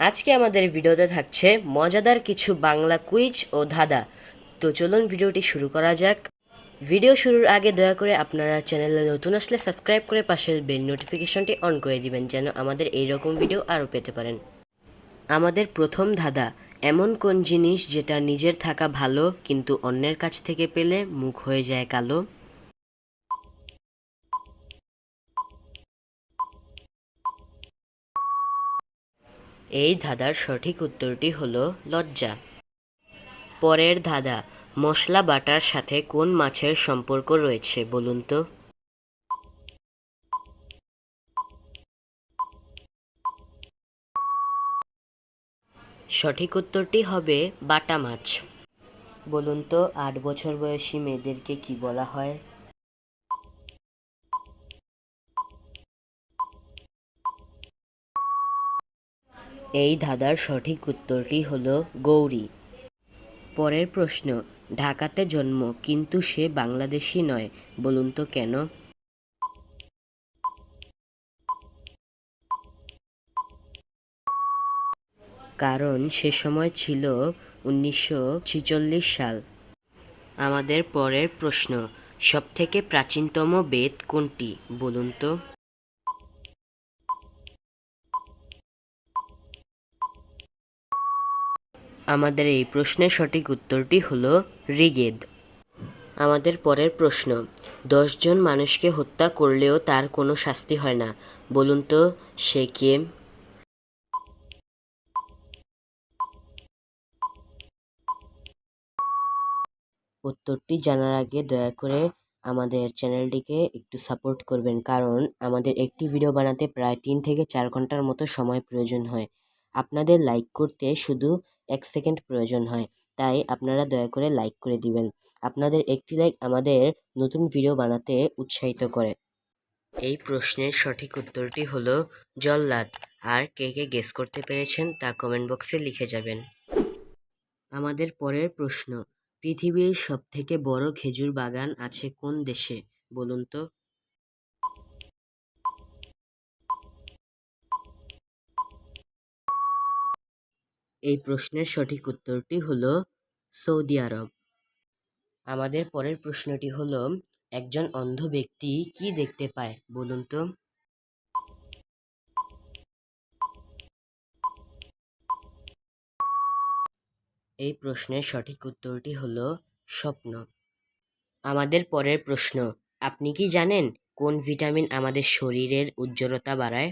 আজকে আমাদের ভিডিওতে থাকছে মজাদার কিছু বাংলা কুইজ ও ধাঁধা। তো চলুন ভিডিওটি শুরু করা যাক। ভিডিও শুরুর আগে দয়া করে আপনারা চ্যানেলে নতুন আসলে সাবস্ক্রাইব করে পাশের বেল নোটিফিকেশনটি অন করে দিবেন, যেন আমাদের এই রকম ভিডিও আরও পেতে পারেন। আমাদের প্রথম ধাঁধা, এমন কোন জিনিস যেটা নিজের থাকা ভালো কিন্তু অন্যের কাছ থেকে পেলে মুখ হয়ে যায় কালো? এই ধাঁধার সঠিক উত্তরটি হলো লজ্জা। পরের ধাঁধা, মশলা বাটার সাথে কোন মাছের সম্পর্ক রয়েছে বলুন তো? সঠিক উত্তরটি হবে বাটা মাছ। বলুন তো, আট বছর বয়সী মেয়েদেরকে কি বলা হয়? এই ধাঁধার সঠিক উত্তরটি হলো গৌরী। পরের প্রশ্ন, ঢাকাতে জন্ম, কিন্তু সে বাংলাদেশি নয়, বলুন তো কেন? কারণ সে সময় ছিল উনিশশো সাল। আমাদের পরের প্রশ্ন, সবথেকে প্রাচীনতম বেদ কোনটি, বলুন তো? আমাদের এই প্রশ্নের সঠিক উত্তরটি হলো ঋগেদ আমাদের পরের প্রশ্ন দশজন মানুষকে হত্যা করলেও তার কোনো শাস্তি হয় না, বলুন তো সে কে? উত্তরটি জানার আগে দয়া করে আমাদের চ্যানেলটিকে একটু সাপোর্ট করবেন, কারণ আমাদের একটি ভিডিও বানাতে প্রায় তিন থেকে চার ঘণ্টার মতো সময় প্রয়োজন হয়। আপনাদের লাইক করতে শুধু এক সেকেন্ড প্রয়োজন হয়। তাই আপনারা দয়া করে লাইক করে দিবেন। আপনাদের একটি লাইক আমাদের নতুন ভিডিও বানাতে উৎসাহিত করে। এই প্রশ্নের সঠিক উত্তরটি হলো জল্লাদ। আর কে কে গেস করতে পেরেছেন তা কমেন্ট বক্সে লিখে যাবেন। আমাদের পরের প্রশ্ন, পৃথিবীর সবথেকে বড় খেজুর বাগান আছে কোন দেশে? বলুন তো। এই প্রশ্নের সঠিক উত্তরটি হল সৌদি আরব। আমাদের পরের প্রশ্নটি হলো, একজন অন্ধ ব্যক্তি কি দেখতে পায়? বলুন তো। এই প্রশ্নের সঠিক উত্তরটি হল স্বপ্ন। আমাদের পরের প্রশ্ন, আপনি কি জানেন কোন ভিটামিন আমাদের শরীরের উজ্জ্বলতা বাড়ায়?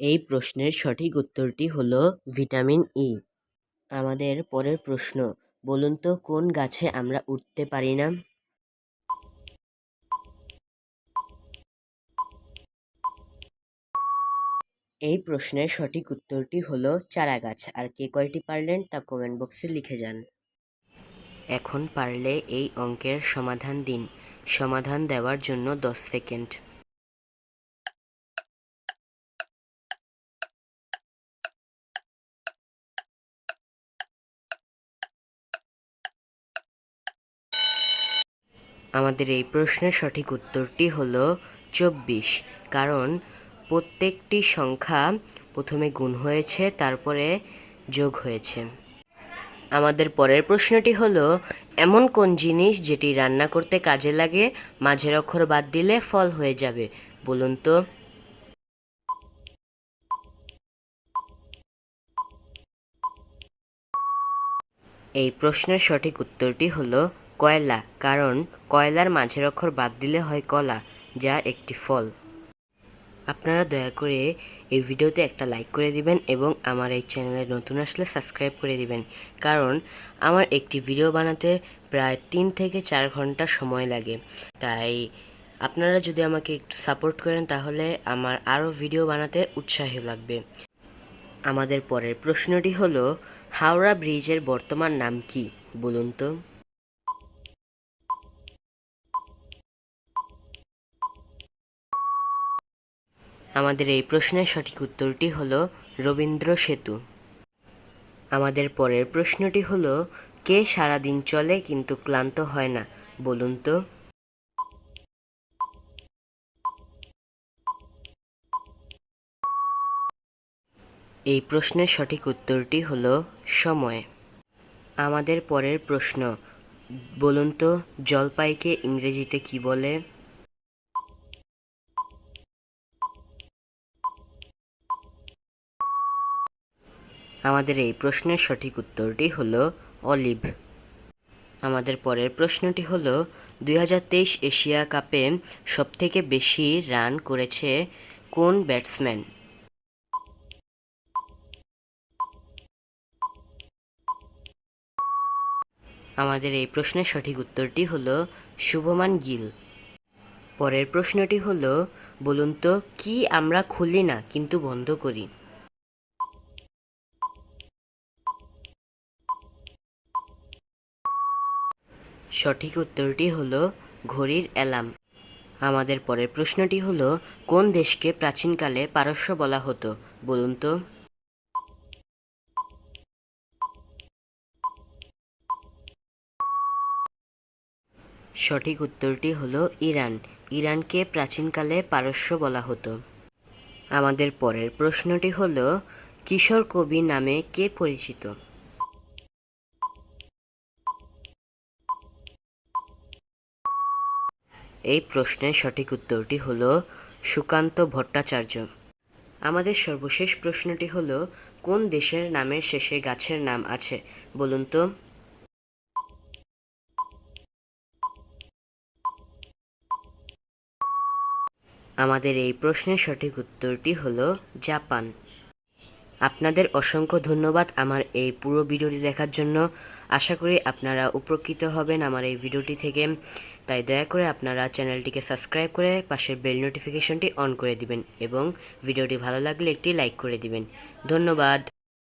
এই প্রশ্নের সঠিক উত্তরটি হলো ভিটামিন ই। আমাদের পরের প্রশ্ন, বলুন তো কোন গাছে আমরা উঠতে পারি না? এই প্রশ্নের সঠিক উত্তরটি হলো চারা গাছ। আর কে কয়টি পারলেন তা কমেন্ট বক্সে লিখে যান। এখন পারলে এই অঙ্কের সমাধান দিন। সমাধান দেওয়ার জন্য দশ সেকেন্ড। আমাদের এই প্রশ্নের সঠিক উত্তরটি হল চব্বিশ, কারণ প্রত্যেকটি সংখ্যা প্রথমে গুণ হয়েছে, তারপরে যোগ হয়েছে। আমাদের পরের প্রশ্নটি হলো, এমন কোন জিনিস যেটি রান্না করতে কাজে লাগে, মাঝের অক্ষর বাদ দিলে ফল হয়ে যাবে? বলুন তো। এই প্রশ্নের সঠিক উত্তরটি হলো কয়লা, কারণ কয়লার মাঝের অক্ষর বাদ দিলে হয় কলা, যা একটি ফল। আপনারা দয়া করে এই ভিডিওতে একটা লাইক করে দিবেন এবং আমার এই চ্যানেলে নতুন আসলে সাবস্ক্রাইব করে দিবেন, কারণ আমার একটি ভিডিও বানাতে প্রায় তিন থেকে চার ঘণ্টা সময় লাগে। তাই আপনারা যদি আমাকে একটু সাপোর্ট করেন, তাহলে আমার আরও ভিডিও বানাতে উৎসাহ লাগবে। আমাদের পরের প্রশ্নটি হলো, হাওড়া ব্রিজের বর্তমান নাম কি? বলুন তো। আমাদের এই প্রশ্নের সঠিক উত্তরটি হল রবীন্দ্র সেতু। আমাদের পরের প্রশ্নটি হল, কে সারাদিন চলে কিন্তু ক্লান্ত হয় না? বলুন তো। এই প্রশ্নের সঠিক উত্তরটি হল, সময়। আমাদের পরের প্রশ্ন, বলুন তো, জলপাইকে ইংরেজিতে কি বলে? আমাদের এই প্রশ্নের সঠিক উত্তরটি হলো অলিভ। আমাদের পরের প্রশ্নটি হলো, দুই এশিয়া কাপে সবথেকে বেশি রান করেছে কোন ব্যাটসম্যান? আমাদের এই প্রশ্নের সঠিক উত্তরটি হলো, শুভমান গিল। পরের প্রশ্নটি হলো, বলুন তো, কি আমরা খুলি না কিন্তু বন্ধ করি? সঠিক উত্তরটি হলো ঘড়ির অ্যালার্ম। আমাদের পরের প্রশ্নটি হলো, কোন দেশকে প্রাচীনকালে পারস্য বলা হতো? বলুন তো। সঠিক উত্তরটি হলো ইরান। ইরানকে প্রাচীনকালে পারস্য বলা হতো। আমাদের পরের প্রশ্নটি হলো, কিশোর কবি নামে কে পরিচিত? এই প্রশ্নের সঠিক উত্তরটি হলো সুকান্ত ভট্টাচার্য। আমাদের সর্বশেষ প্রশ্নটি হলো, কোন দেশের নামের শেষে গাছের নাম আছে? বলুন তো। আমাদের এই প্রশ্নের সঠিক উত্তরটি হলো, জাপান। আপনাদের অসংখ্য ধন্যবাদ আমার এই পুরো ভিডিওটি দেখার জন্য। আশা করি আপনারা উপকৃত হবেন আমার এই ভিডিওটি থেকে। তাই দয়া করে আপনারা চ্যানেলটিকে সাবস্ক্রাইব করে পাশের বেল নোটিফিকেশনটি অন করে দিবেন এবং ভিডিওটি ভালো লাগলে একটি লাইক করে দিবেন। ধন্যবাদ।